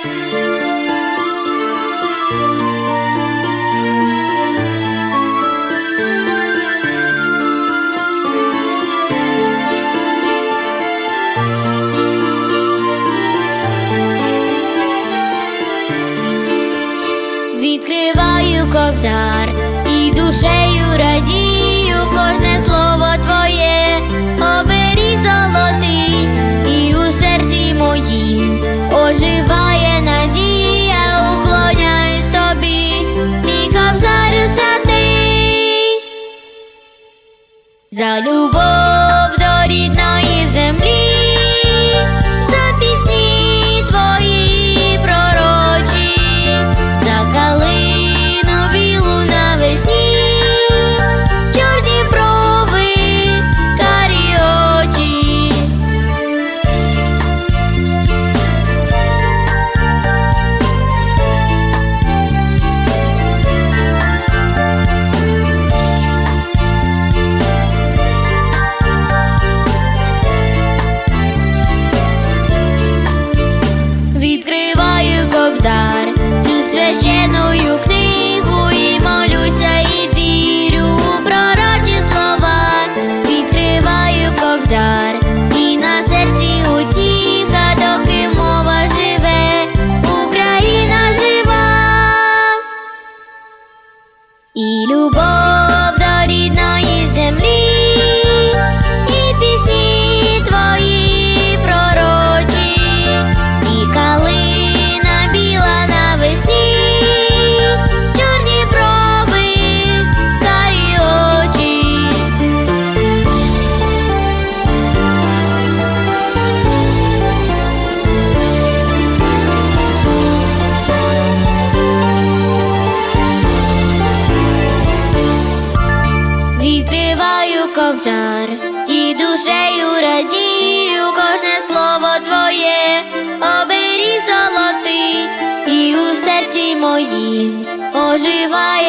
Відкриваю кобзар і душею радію кожне слово. за любов до рідна. кобзар, і душею радію кожне слово твоє, оберіг золотий, і у серці моїм оживає.